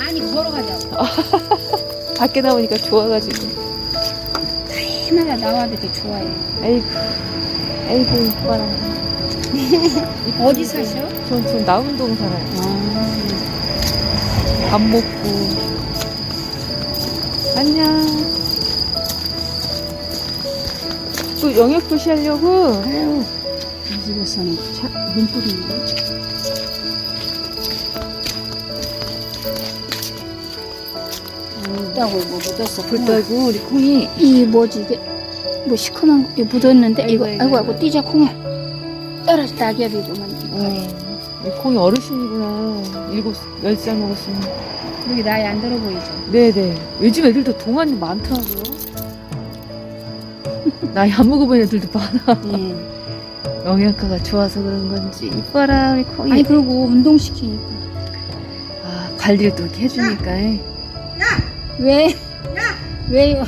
아니 걸어가자고. 밖에 나오니까 좋아가지고. 해마다 나와도 되게 좋아해. 아이고, 아이고, 이뻐라. 어디 사셔? 전, 전 남운동 살아요. 아, 밥 먹고. 안녕. 또 영역 표시하려고? 아유, 이 집에서는 참 눈뿌리네. 있다고 뭐 묻었어. 불떠고 우리 콩이 이 뭐지 이게 뭐 시커먼 거 이거 묻었는데 아이고, 이거 아이고, 아이고 아이고. 뛰자 콩아 떨어져 낙엽이구만 어, 우리 콩이 어르신이구나. 일곱, 열 살 먹었으면. 여기 나이 안 들어 보이죠? 네네. 요즘 애들도 동안이 많더라고요. 나이 안 먹어본 애들도 많아. 예. 영양가가 좋아서 그런 건지. 이뻐라, 우리 콩이. 아니 그리고 운동 시키니까 아, 관리를 또 이렇게 해주니까. 왜? 왜요?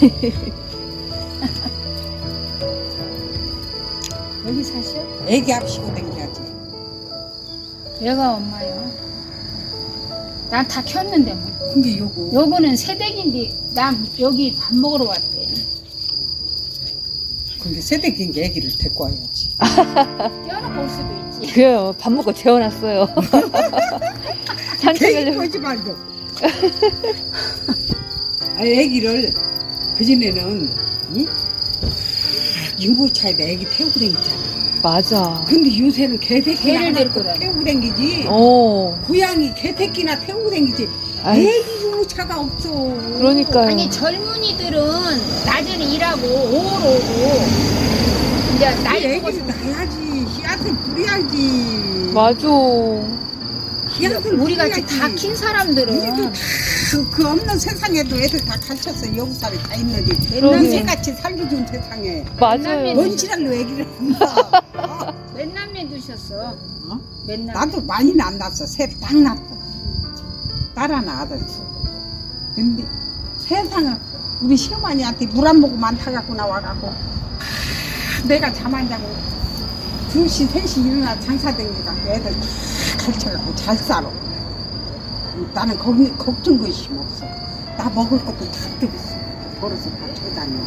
여기 사셔? 애기 앞시고 댕겨야지. 얘가 엄마요. 난 다 켰는데 뭐. 근데 요거 요거는 새댁인데 난 여기 밥 먹으러 왔대. 근데 새댁인 게 애기를 데리고 와야지. 떼어놓고 올 수도 있지. 그래요. 밥 먹고 재워놨어요. 괜히 산책하려고. 보지 말고. 아, 애기를 그전에는 응? 유모차에다 애기 태우고 다녔잖아. 맞아. 근데 요새는 개새끼나 개를 데리고 다녀. 태우고 다니지. 어. 고양이 개새끼나 태우고 다니지. 아이, 애기 유모차가 없어. 그러니까요. 아니 젊은이들은 낮에는 일하고 오후로 오고 이제 이 나이 애기를 먹어서 낳아야지. 씨앗을 뿌려야지. 맞아. 우리 같이. 다 킨 사람들은 그, 그 없는 세상에도 애들 다 가르쳤어. 여기살이 다 있는데. 그러게. 남새같이 살기 좋은 세상에. 맞아요. 뭔 지랄로 애기를 낳아. 어? 몇 남매 두셨어? 어? 나도 많이는 안 낳았어. 셋딱 낳았어. 딸 하나 아들 둘. 근데 세상은 우리 시어머니한테 물 안 먹고 많다 갖고 나와갖고 아, 내가 잠 안 자고 2시, 3시 일어나 장사 댕기갖고 애들 다 가르쳐갖고 잘 살아. 나는 거기, 걱정 근심 없어. 나 먹을 것도 다 뜨겠어. 버릇을 다 쳐다니고.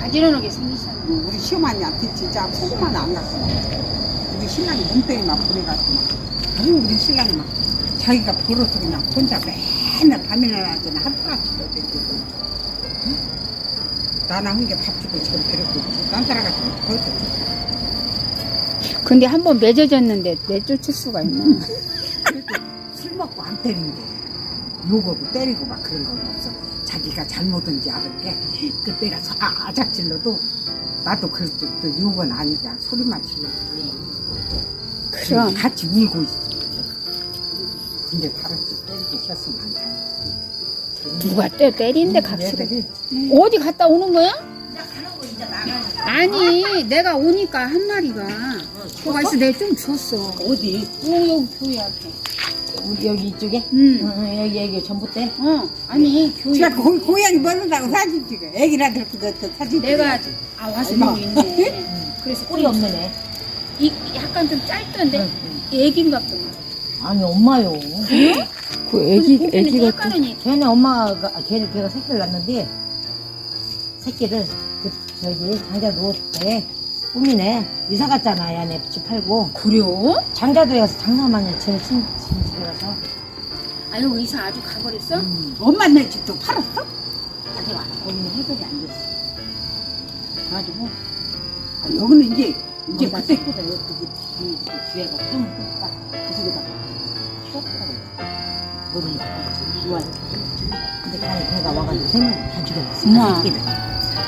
가지런하게 생기셨네. 우리 시어머니한테 진짜 소금만 안 갖고 막 우리 신랑이 보내가지고 막 아유 우리 신랑이 막 자기가 벌어서 그냥 혼자 맨날 밤이나 낮에나 댕기고 응? 나나 한 게 밥 주고 지금 데리고 있지 딴 사람 같으면 벌써 근데 한 번 맺어졌는데 내쫓을 수가 있나? 그래도 술 먹고 안 때린 게 욕하고 때리고 막 그런 건 없어 자기가 잘못인지 아는 게 그때가 아작 질러도 나도 또 욕은 아니야 소리만 질러도 그럼. 같이 울고 있어. 근데 다른 집 때리고 했으면 안 돼. 누가 때 때리는데. 애들이 어디 갔다 오는 거야? 아니 내가 오니까 한 마리가 거기 있어 내가 좀 줬어. 어 어디? 여기 교회 앞에. 우리 여기 이쪽에? 응. 응, 여기 여기 전봇대. 어 아니 교회. 제가 거기 고양이 멀는다고 사진 찍어. 들고 저 사진 내가 찍어야지. 아 와서 엄마. 여기 있네. 그래서 꿀이 없는 애. 이 약간 좀 짧던데 응, 애긴가 보다. 아니 엄마요. 그 애기, 애기가 또. 헷갈리니. 걔네 엄마가 걔를 걔가 새끼를 낳는데 새끼를 그 저기 장자 놓을 때 꾸미네 이사 갔잖아 야네 집 팔고 그래요? 장자도에 가서 장사만 해 쟤네 친 친 집에 가서 아유 의사 아주 가버렸어? 음. 엄마 내 집도 팔았어? 아직 안 거기는 해결이 안 됐어. 그래가지고 아, 여기는 이제 이제 거기다 그때 새끼들 여기 그 뒤에가 좀 딱그 속에다가 키웠더라고. 모르니까 좋아해. 근데 걔 걔가 와가지고 세 명을 다 죽여놨어. 우와.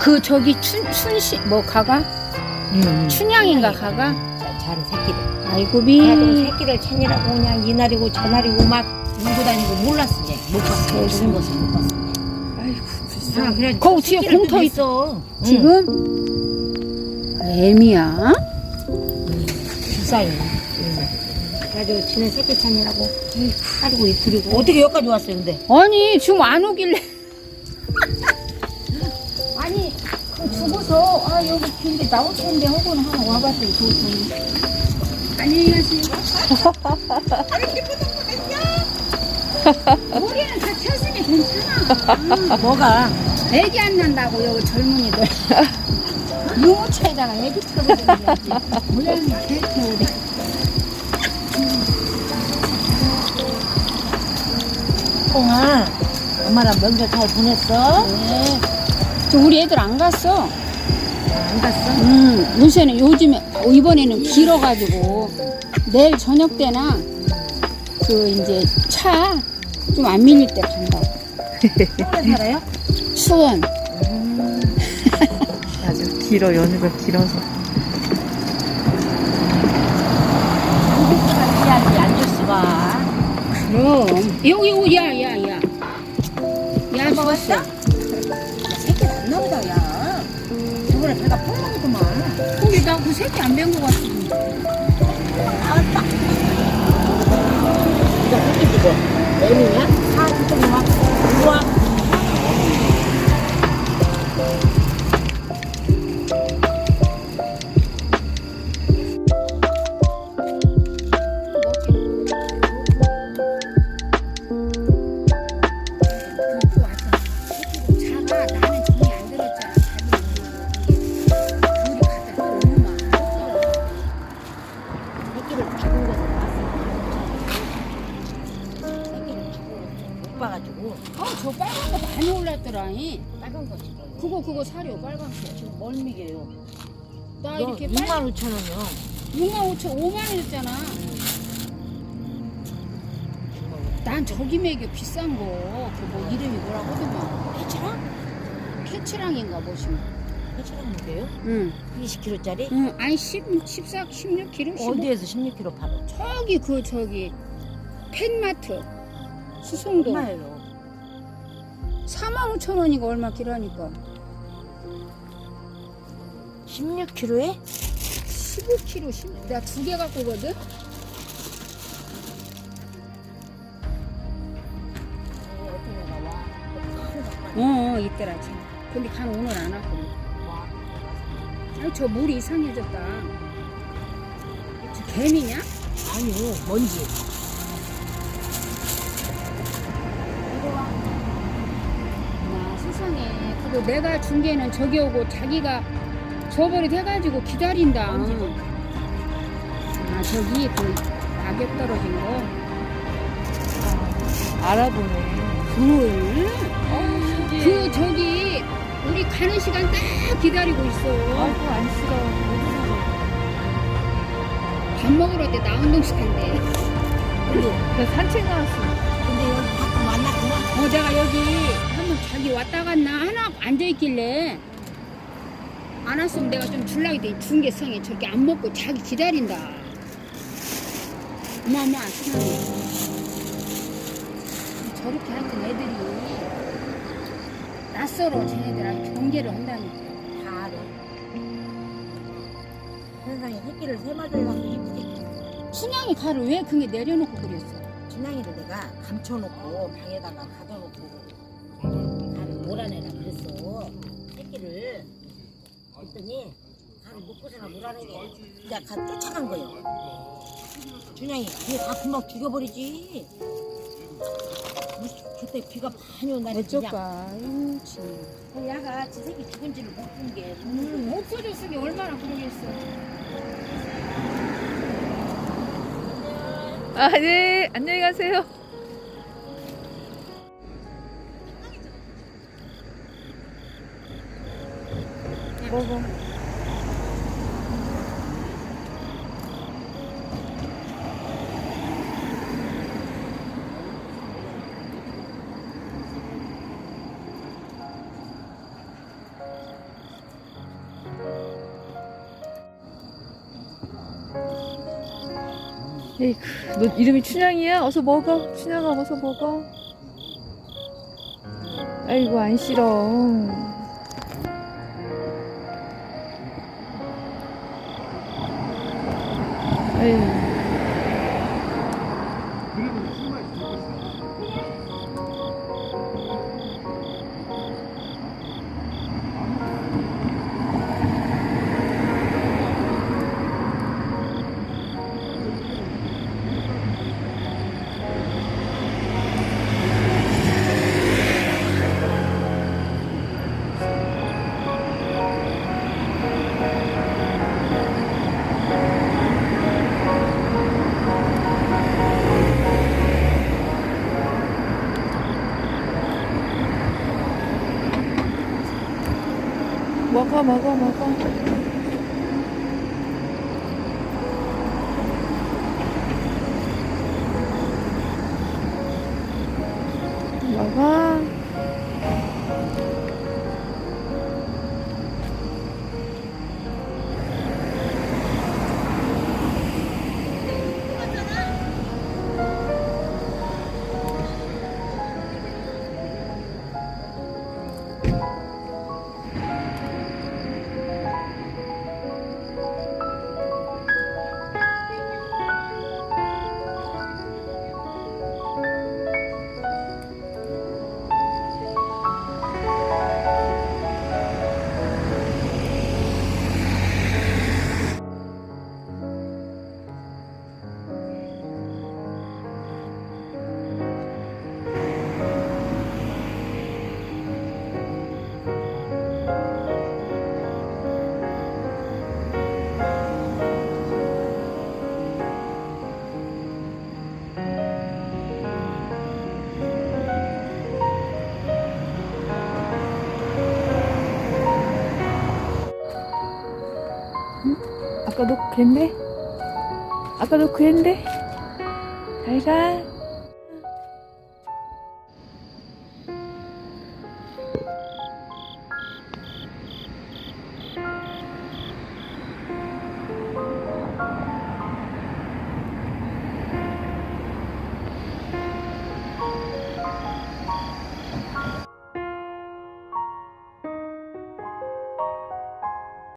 그 저기 춘 춘시 뭐 가가 응. 춘향인가 가가? 자, 자는 새끼들. 아이고 그래가지고 비. 새끼를 찾느라고 그냥 이날이고 저날이고 막 울고 다니고 몰랐어 얘. 못 봤어. 죽은 것을 못 봤어. 아이고, 아, 그래. 거기 뒤에 공터 있- 있어. 지금 애미야. 주사위. 그래가지고 지는 새끼 찾느라고 하루고 이틀이고 어떻게 여기까지 왔어요 근데? 아니 지금 안 오길래. 아 여기 근데 나올 텐데 하고는 하나 와봤더니 텐데 안녕히 가세요. 머리는 다 쳤으니 괜찮아. 뭐가? 애기 안 난다고 여기 젊은이들. 유모차에다가 애기 타고 다녀야지 모양이 개태우래. 콩아 엄마랑 명절 잘 보냈어? 네. 저 우리 애들 안 갔어 안 갔어? 음, 요새는 요즘에 어, 이번에는 길어가지고 내일 저녁 때나 그 이제 차 좀 안 밀릴 때 간다. 서울에 살아요? 수원. 아주 길어 연휴가 길어서 한국까지 안줄 수가 그럼 여기 여기 야야 야. 야 먹었어? 배가 펑펑이구만 거기 나그 새끼 안뵌거 같은데. 나왔다 이거 새끼 주고 애미냐? 사려 빨간 거. 지금 멀미게요 나너 이렇게 6만 빨 5천 원이요 6만 5천 5만 원이었잖아. 난 저기 매겨 비싼 거. 그 뭐 이름이 뭐라고 하더만. 해치랑? 캐치랑인가 뭐시면. 해치랑 무게요? 응. 20kg짜리? 응. 아니 10, 14, 16kg. 15. 어디에서 16kg 팔아? 저기 그 저기 펜마트 수송동 얼마예요? 4만 5천 원이가 얼마 기라니까 16kg에? 15kg 10, 내가 두 개 갖고 오거든? 어, 어 있더라 참. 근데 간 오늘 안 왔거든. 아니 저 물이 이상해졌다. 저 개미냐? 아니요 먼지. 와 세상에. 그거 내가 준 게는 저기 오고 자기가 저버리 돼가지고 기다린다. 언제? 아 저기 그 낙엽 떨어진 거. 알아보네. 그, 어그 저기 우리 가는 시간 딱 기다리고 있어. 아이고 안 싫어. 밥 먹으러 때 나 운동 시간대 나 산책 나왔어. 근데 여기 가끔 만났구만 어 내가 여기 한번 자기 왔다 갔나 하나 앉아있길래 안 왔으면 내가 좀 줄라게 돼. 중계성에 저렇게 안 먹고 자기 기다린다. 어마어마 세상에 저렇게 하여튼 애들이 낯설어. 쟤네들하고 경계를 한다니까 다 알아. 세상에 새끼를 세 마리를 낳고 이쁘게 춘향이 가를 왜 그게 내려놓고 그랬어? 춘향이를 내가 감춰놓고 방에다가 가둬놓고 가를 몰아내라 그랬어. 새끼를 했더니 가를 놓고서나 몰아내게. 내가 가 쫓아간 거예요. 춘향이 그게 다 금방 죽여버리지? 그때 비가 많이 온다니 어쩔까 아유 참그 야가 지 새끼 죽은지를 못 본 게. 음, 없어졌으니 얼마나 그러겠어. 아 네. 안녕히 가세요 먹어 에이크, 너 이름이 춘향이야? 어서 먹어. 춘향아, 어서 먹어. 아이고, 안 싫어. 아 먹어 먹어 먹어 아까 너 그랬네? 아까 너 그랬네? 잘가